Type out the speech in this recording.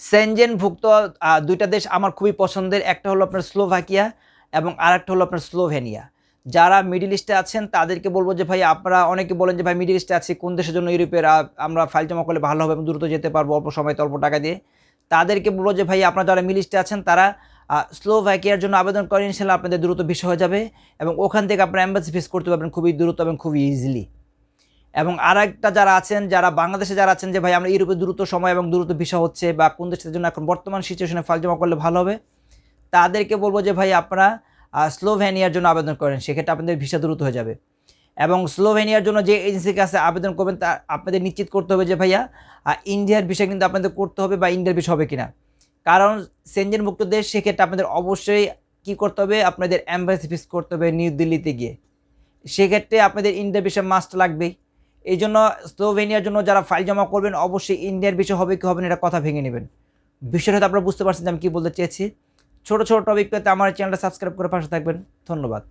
সেনজেনভুক্ত দুইটা দেশ আমার খুবই পছন্দের। একটা হলো আপনার স্লোভাকিয়া এবং আরেকটা হলো আপনার স্লোভেনিয়া। যারা মিডিল ইস্টে আছেন, তাদেরকে বলব যে, ভাই, আপনারা অনেকে বলেন যে, ভাই, মিডিল ইস্টে আছি, কোন দেশের জন্য ইউরোপের আমরা ফাইল জমা করলে ভালো হবে এবং দ্রুত যেতে পারব, অল্প সময়তে অল্প টাকা দিয়ে তাদেরকে বলব যে, ভাই, আপনারা যারা মিডিল ইস্টে আছেন, তারা স্লোভাকিয়ার জন্য আবেদন করেন ইনশাল্লাহ আপনাদের দ্রুত বিষয় হয়ে যাবে এবং ওখান থেকে আপনারা অ্যাম্বাসি ফেস করতে পারবেন খুবই দ্রুত এবং খুবই ইজিলি এবং আর একটা যারা আছেন, যারা বাংলাদেশে যারা আছেন, যে ভাই আমরা ইউরোপে দ্রুত সময় এবং দ্রুত ভিসা হচ্ছে বা কোন দেশের জন্য এখন বর্তমান সিচুয়েশনে ফাইল জমা করলে ভালো হবে, তাদেরকে বলব যে ভাই আপনারা স্লোভেনিয়ার জন্য আবেদন করেন, সেক্ষেত্রে আপনাদের ভিসা দ্রুত হয়ে যাবে। এবং স্লোভেনিয়ার জন্য যে এজেন্সির কাছে আবেদন করবেন, তা আপনাদের নিশ্চিত করতে হবে যে ভাইয়া ইন্ডিয়ার ভিসা কিন্তু আপনাদের করতে হবে বা ইন্ডিয়ার ভিসা হবে কিনা। কারণ সেনজেন মুক্ত দেশ, সেক্ষেত্রে আপনাদের অবশ্যই কি করতে হবে? আপনাদের অ্যাম্বাসি ফিস করতে হবে নিউ দিল্লিতে গিয়ে। সেক্ষেত্রে আপনাদের ইন্ডিয়ার বিষয় মাস্ট লাগবেই। এই জন্য স্লোভেনিয়ার জন্য যারা ফাইল জমা করবেন, অবশ্যই ইন্ডিয়ার বিষয় হবে কি হবে না, এটা কথা ভেঙে নেবেন। বিষয়টা হয়তো আপনারা বুঝতে পারছেন যে আমি কী বলতে চেয়েছি। ছোটো ছোটো টপিক পেতে আমার চ্যানেলটা সাবস্ক্রাইব করে পাশে থাকবেন। ধন্যবাদ।